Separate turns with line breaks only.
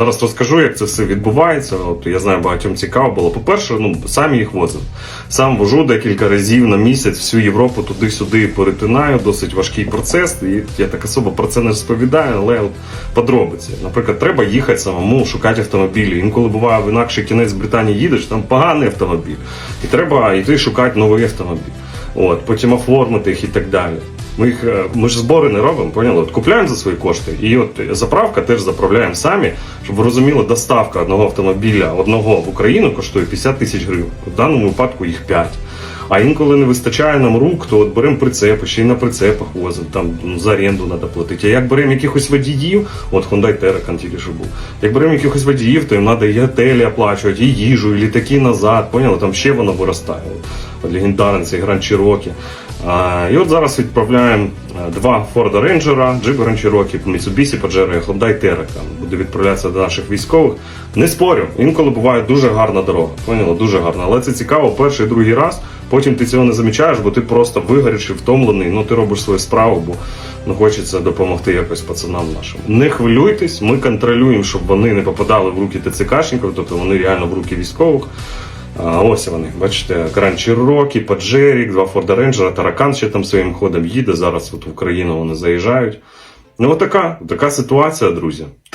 Зараз розкажу, як це все відбувається. От я знаю, багатьом цікаво було. По-перше, ну самі їх возив. Сам вожу декілька разів на місяць всю Європу туди-сюди перетинаю. Досить важкий процес. І я так особо про це не розповідаю, але от подробиці. Наприклад, треба їхати самому, шукати автомобілі. Інколи буває в інакший кінець Британії їдеш, там поганий автомобіль. І треба йти шукати новий автомобіль. От, потім оформити їх і так далі. Ми їх е, ми ж збори не робимо, поняли? От купляємо за свої кошти. І от заправка теж заправляємо самі, щоб ви розуміли, доставка одного автомобіля одного в Україну коштує 50 тисяч гривень. В даному випадку їх 5. А інколи не вистачає нам рук, то от беремо прицепи, ще й на прицепах возимо, там ну, за оренду треба платити. А як беремо якихось водіїв, от Hyundai Terracan тільки що був. Як беремо якихось водіїв, то їм треба і готелі оплачувати, і їжу, і літаки назад. Поняли? Там ще воно виростає. От легендарний цей Grand Cherokee. І от зараз відправляємо е, два Ford Ranger, Jeep Grand Cherokee, Mitsubishi Pajero і Hyundai Terracan. Буде відправлятися до наших військових. Не спорю, інколи буває дуже гарна дорога. Поняла, дуже гарна. Але це цікаво перший, другий раз. Потім ти цього не замічаєш, бо ти просто вигорівши, втомлений. Ну ти робиш свою справу, бо ну хочеться допомогти якось пацанам нашим. Не хвилюйтесь, ми контролюємо, щоб вони не попадали в руки ТЦКшників, тобто вони реально в руки військових. Ось вони, бачите, Grand Cherokee, Паджерік, два Ford Ranger, Таракан ще там своїм ходом їде. Зараз от в Україну вони заїжджають. Ну, отака, така ситуація, друзі.